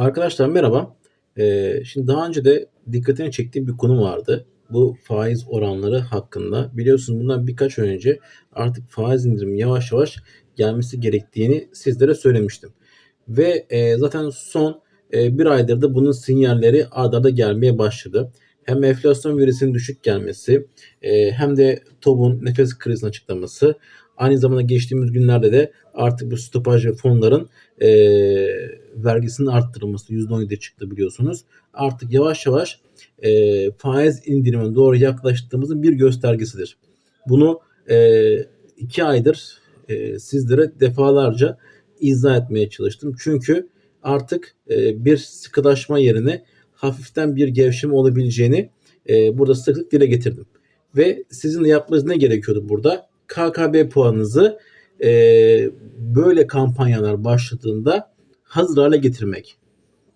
Arkadaşlar merhaba. Ee, şimdi daha önce de dikkatini çektiğim bir konu vardı. Bu faiz oranları hakkında. Biliyorsunuz bundan birkaç önce artık faiz indirimi yavaş yavaş gelmesi gerektiğini sizlere söylemiştim. Ve e, zaten son e, bir aydır da bunun sinyalleri arda arda gelmeye başladı. Hem enflasyon verisinin düşük gelmesi e, hem de TOB'un nefes krizini açıklaması. Aynı zamanda geçtiğimiz günlerde de artık bu stopaj ve fonların e, vergisinin arttırılması %17'ye çıktı biliyorsunuz. Artık yavaş yavaş e, faiz indirimine doğru yaklaştığımızın bir göstergesidir. Bunu e, iki aydır e, sizlere defalarca izah etmeye çalıştım. Çünkü artık e, bir sıkılaşma yerine hafiften bir gevşeme olabileceğini e, burada sıklık dile getirdim. Ve sizin de yapmanız ne gerekiyordu burada? KKB puanınızı e, böyle kampanyalar başladığında hazır hale getirmek.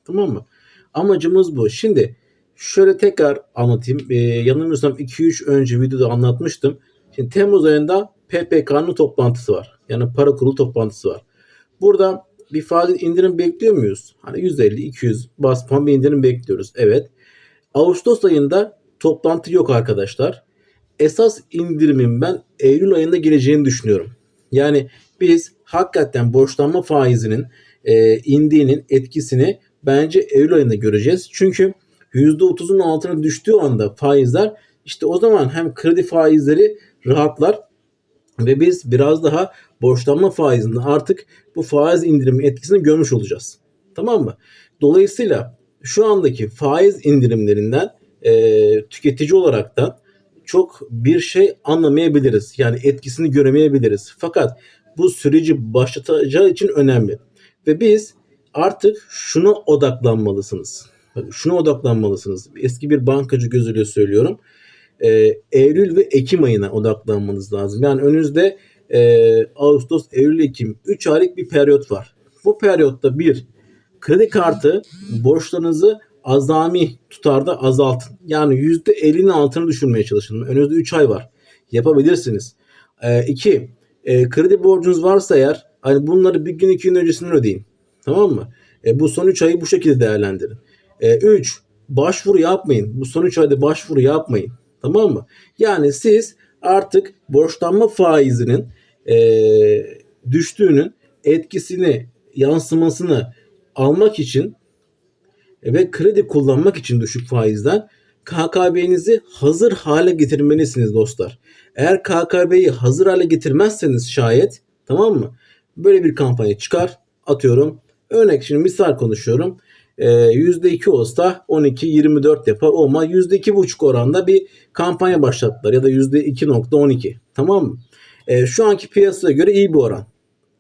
Tamam mı? Amacımız bu. Şimdi şöyle tekrar anlatayım. E, yanılmıyorsam 2-3 önce videoda anlatmıştım. Şimdi Temmuz ayında PPK'nın toplantısı var. Yani para kurulu toplantısı var. Burada bir faiz indirim bekliyor muyuz? Hani 150-200 bas puan bir indirim bekliyoruz. Evet. Ağustos ayında toplantı yok arkadaşlar. Esas indirimin ben Eylül ayında geleceğini düşünüyorum. Yani biz hakikaten borçlanma faizinin e, indiğinin etkisini bence Eylül ayında göreceğiz. Çünkü %30'un altına düştüğü anda faizler işte o zaman hem kredi faizleri rahatlar ve biz biraz daha borçlanma faizinde artık bu faiz indirimi etkisini görmüş olacağız. Tamam mı? Dolayısıyla şu andaki faiz indirimlerinden e, tüketici olaraktan çok bir şey anlamayabiliriz. Yani etkisini göremeyebiliriz. Fakat bu süreci başlatacağı için önemli. Ve biz artık şuna odaklanmalısınız. Şuna odaklanmalısınız. Eski bir bankacı gözüyle söylüyorum. Ee, Eylül ve Ekim ayına odaklanmanız lazım. Yani önünüzde e, Ağustos, Eylül, Ekim 3 aylık bir periyot var. Bu periyotta bir kredi kartı borçlarınızı azami tutarda azaltın. Yani %50'nin altına düşürmeye çalışın. Önünüzde 3 ay var. Yapabilirsiniz. 2. E, e, kredi borcunuz varsa eğer hani bunları bir gün iki gün öncesinden ödeyin. Tamam mı? E, bu son 3 ayı bu şekilde değerlendirin. 3. E, başvuru yapmayın. Bu son 3 ayda başvuru yapmayın. Tamam mı? Yani siz artık borçlanma faizinin e, düştüğünün etkisini, yansımasını almak için ve kredi kullanmak için düşük faizden KKB'nizi hazır hale getirmelisiniz dostlar. Eğer KKB'yi hazır hale getirmezseniz şayet tamam mı? Böyle bir kampanya çıkar. Atıyorum. Örnek şimdi misal konuşuyorum. E, %2 olsa 12-24 yapar. Olma %2,5 oranda bir kampanya başlattılar. Ya da %2.12. Tamam mı? E, şu anki piyasaya göre iyi bir oran.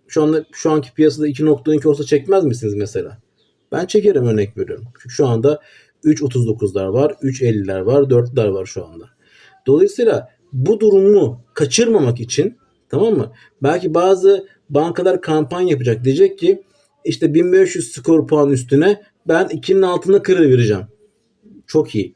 Şu anda şu anki piyasada 2.12 olsa çekmez misiniz mesela? Ben çekerim örnek veriyorum. Çünkü şu anda 3.39'lar var, 3.50'ler var, 4'ler var şu anda. Dolayısıyla bu durumu kaçırmamak için tamam mı? Belki bazı bankalar kampanya yapacak. Diyecek ki işte 1500 skor puan üstüne ben 2'nin altında kredi vereceğim. Çok iyi.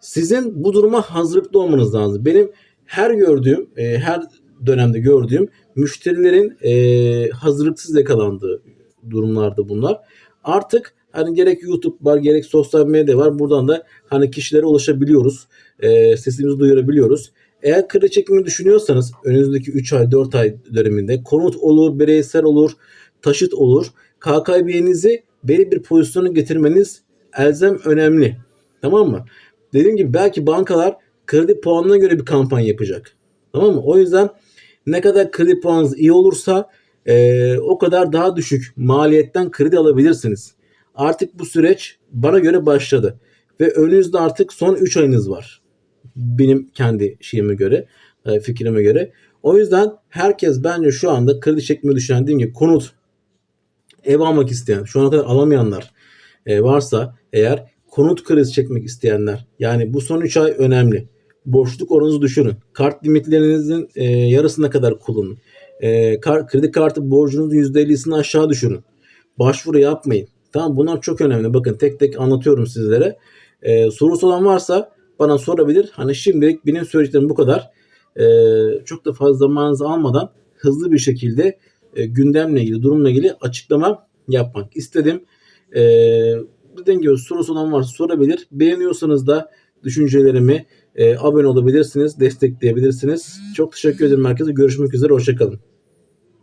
Sizin bu duruma hazırlıklı olmanız lazım. Benim her gördüğüm, e, her dönemde gördüğüm müşterilerin e, hazırlıksız yakalandığı durumlarda bunlar. Artık hani gerek YouTube var gerek sosyal medya var. Buradan da hani kişilere ulaşabiliyoruz. E, sesimizi duyurabiliyoruz. Eğer kredi çekimi düşünüyorsanız önünüzdeki 3 ay 4 ay döneminde konut olur, bireysel olur, taşıt olur. KKB'nizi belli bir pozisyona getirmeniz elzem önemli. Tamam mı? Dediğim gibi belki bankalar kredi puanına göre bir kampanya yapacak. Tamam mı? O yüzden ne kadar kredi puanınız iyi olursa e, o kadar daha düşük maliyetten kredi alabilirsiniz. Artık bu süreç bana göre başladı. Ve önünüzde artık son 3 ayınız var. Benim kendi şeyime göre, e, fikrime göre. O yüzden herkes bence şu anda kredi çekmeyi düşünen dediğim gibi konut, ev almak isteyen, şu ana kadar alamayanlar e, varsa eğer konut kredisi çekmek isteyenler yani bu son 3 ay önemli. Borçluk oranınızı düşürün. Kart limitlerinizin e, yarısına kadar kullanın. E, kar, kredi kartı borcunuzun %50'sini aşağı düşürün. Başvuru yapmayın. Tamam bunlar çok önemli. Bakın tek tek anlatıyorum sizlere. Ee, sorusu olan varsa bana sorabilir. Hani şimdilik benim söyleyeceklerim bu kadar. Ee, çok da fazla zamanınızı almadan hızlı bir şekilde e, gündemle ilgili, durumla ilgili açıklama yapmak istedim. Eee dediğim gibi sorusu olan varsa sorabilir. Beğeniyorsanız da düşüncelerimi e, abone olabilirsiniz, destekleyebilirsiniz. Çok teşekkür ederim herkese. Görüşmek üzere. Hoşçakalın.